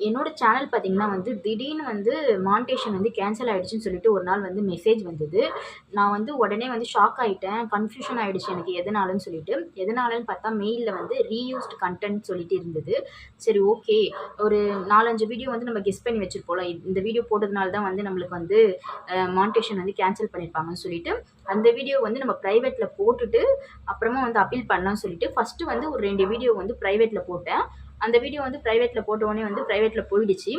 என்னோட சேனல் பார்த்தீங்கன்னா வந்து திடீர்னு வந்து மானிட்டேஷன் வந்து கேன்சல் ஆகிடுச்சின்னு சொல்லிட்டு ஒரு நாள் வந்து மெசேஜ் வந்தது. நான் வந்து உடனே வந்து ஷாக் ஆகிட்டேன் கன்ஃபியூஷன் ஆகிடுச்சு எனக்கு எதனாலன்னு சொல்லிட்டு. எதனாலன்னு பார்த்தா மெயிலில் வந்து ரீயூஸ்டு கண்டென்ட் சொல்லிட்டு இருந்தது. சரி ஓகே ஒரு நாலஞ்சு வீடியோ வந்து நம்ம கெஸ் பண்ணி வச்சுருப்போம்ல. இந்த வீடியோ போட்டதுனால தான் வந்து நம்மளுக்கு வந்து மானிட்டேஷன் வந்து கேன்சல் பண்ணியிருப்பாங்கன்னு சொல்லிட்டு அந்த வீடியோ வந்து நம்ம ப்ரைவேட்டில் போட்டுட்டு அப்புறமா வந்து அப்பீல் பண்ணலாம்னு சொல்லிட்டு ஃபஸ்ட்டு வந்து ஒரு ரெண்டு வீடியோ வந்து ப்ரைவேட்டில் போட்டேன். அந்த வீடியோ வந்து ப்ரைவேட்டில் போட்ட உடனே வந்து ப்ரைவேட்டில் போயிடுச்சு.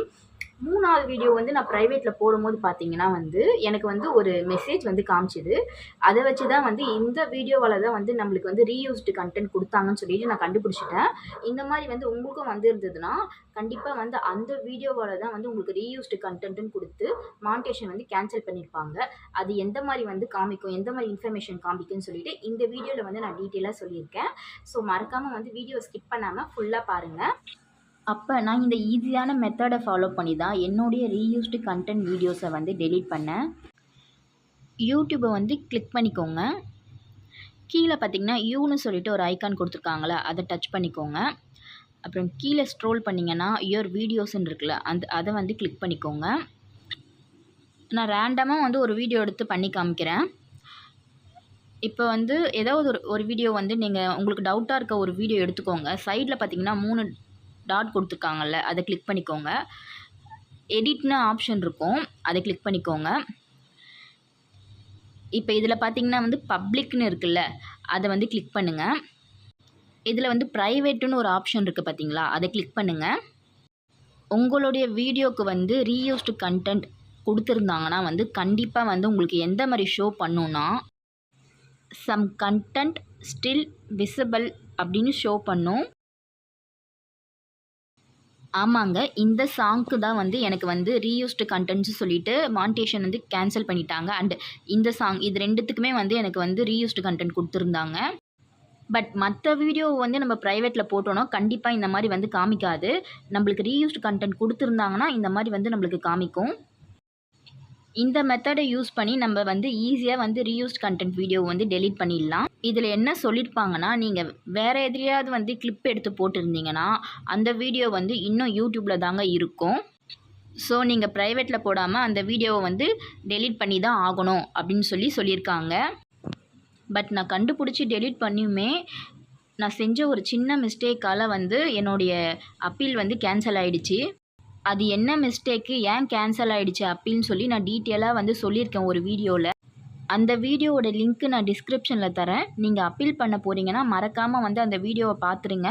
மூணாவது வீடியோ வந்து நான் ப்ரைவேட்டில் போடும்போது பார்த்தீங்கன்னா வந்து எனக்கு வந்து ஒரு மெசேஜ் வந்து காமிச்சிது. அதை வச்சு தான் வந்து இந்த வீடியோவால் தான் வந்து நம்மளுக்கு வந்து ரீயூஸ்டு கண்டென்ட் கொடுத்தாங்கன்னு சொல்லிட்டு நான் கண்டுபிடிச்சிட்டேன். இந்த மாதிரி வந்து உங்களுக்கும் வந்துருந்ததுன்னா கண்டிப்பாக வந்து அந்த வீடியோவால் தான் வந்து உங்களுக்கு ரீயூஸ்டு கண்டென்ட்டுன்னு கொடுத்து மானிட்டேஷன் வந்து கேன்சல் பண்ணியிருப்பாங்க அது எந்த மாதிரி வந்து காமிக்கும் எந்த மாதிரி இன்ஃபர்மேஷன் காமிக்கும்னு சொல்லிட்டு இந்த வீடியோவில் வந்து நான் டீட்டெயிலாக சொல்லியிருக்கேன். ஸோ மறக்காமல் வந்து வீடியோ ஸ்கிப் பண்ணாமல் ஃபுல்லாக பாருங்கள் அப்போ நான் இந்த ஈஸியான மெத்தடை ஃபாலோ பண்ணி தான் என்னுடைய ரீயூஸ்டு கண்டென்ட் வீடியோஸை வந்து டெலீட் பண்ணேன் யூடியூப்பை வந்து கிளிக் பண்ணிக்கோங்க. கீழே பார்த்தீங்கன்னா யூன்னு சொல்லிட்டு ஒரு ஐக்கான் கொடுத்துருக்காங்களே அதை டச் பண்ணிக்கோங்க. அப்புறம் கீழே ஸ்ட்ரோல் பண்ணிங்கன்னா யுவர் வீடியோஸ்ன்னு இருக்குல்ல அந்த அதை வந்து கிளிக் பண்ணிக்கோங்க. நான் ரேண்டமாக வந்து ஒரு வீடியோ எடுத்து பண்ணி காமிக்கிறேன். இப்போ வந்து ஏதாவது ஒரு ஒரு வீடியோ வந்து நீங்கள் உங்களுக்கு டவுட்டாக இருக்க ஒரு வீடியோ எடுத்துக்கோங்க. சைடில் பார்த்தீங்கன்னா மூணு டாட் கொடுத்துருக்காங்கல்ல அதை கிளிக் பண்ணிக்கோங்க. எடிட்னு ஆப்ஷன் இருக்கும் அதை கிளிக் பண்ணிக்கோங்க. இப்போ இதில் பார்த்தீங்கன்னா வந்து பப்ளிக்னு இருக்குல்ல அதை வந்து கிளிக் பண்ணுங்கள் இதில் வந்து ப்ரைவேட்டுன்னு ஒரு ஆப்ஷன் இருக்குது பார்த்தீங்களா அதை கிளிக் பண்ணுங்கள் உங்களுடைய வீடியோக்கு வந்து ரீயூஸ்டு கண்டென்ட் கொடுத்துருந்தாங்கன்னா வந்து கண்டிப்பாக வந்து உங்களுக்கு எந்த மாதிரி ஷோ பண்ணுன்னா சம் கண்டென்ட் ஸ்டில் விசிபிள் அப்படின்னு ஷோ பண்ணும். ஆமாங்க. இந்த சாங்க்கு தான் வந்து எனக்கு வந்து ரீயூஸ்டு கண்டென்ட்ஸ் சொல்லிட்டு மான்டேஷன் வந்து கேன்சல் பண்ணிட்டாங்க. அண்ட் இந்த சாங் இது ரெண்டுத்துக்குமே வந்து எனக்கு வந்து ரீயூஸ்டு கண்டென்ட் கொடுத்துருந்தாங்க. பட் மற்ற வீடியோ வந்து நம்ம ப்ரைவேட்டில் போட்டோன்னா கண்டிப்பாக இந்த மாதிரி வந்து காமிக்காது. நம்மளுக்கு ரீயூஸ்டு கண்டென்ட் கொடுத்துருந்தாங்கன்னா இந்த மாதிரி வந்து நம்மளுக்கு காமிக்கும். இந்த மெத்தடை யூஸ் பண்ணி நம்ம வந்து ஈஸியாக வந்து ரீயூஸ்ட் கண்டென்ட் வீடியோ வந்து டெலிட் பண்ணிடலாம். இதில் என்ன சொல்லியிருப்பாங்கன்னா நீங்கள் வேறு எதிரியாவது வந்து கிளிப் எடுத்து போட்டிருந்தீங்கன்னா அந்த வீடியோ வந்து இன்னும் யூடியூப்பில் தாங்க இருக்கும். ஸோ நீங்கள் ப்ரைவேட்டில் போடாமல் அந்த வீடியோவை வந்து டெலீட் பண்ணி தான் ஆகணும் அப்படின்னு சொல்லி சொல்லியிருக்காங்க பட் நான் கண்டுபிடிச்சி டெலீட் பண்ணியுமே நான் செஞ்ச ஒரு சின்ன மிஸ்டேக்கால் வந்து என்னுடைய அப்பீல் வந்து கேன்சல் ஆகிடுச்சு அது என்ன மிஸ்டேக்கு ஏன் கேன்சல் ஆகிடுச்சு அப்படின்னு சொல்லி நான் டீட்டெயிலாக வந்து சொல்லியிருக்கேன் ஒரு வீடியோவில் அந்த வீடியோவோட லிங்க்கு நான் டிஸ்கிரிப்ஷனில் தரேன். நீங்கள் அப்பீல் பண்ண போகிறீங்கன்னா மறக்காமல் வந்து அந்த வீடியோவை பார்த்துருங்க.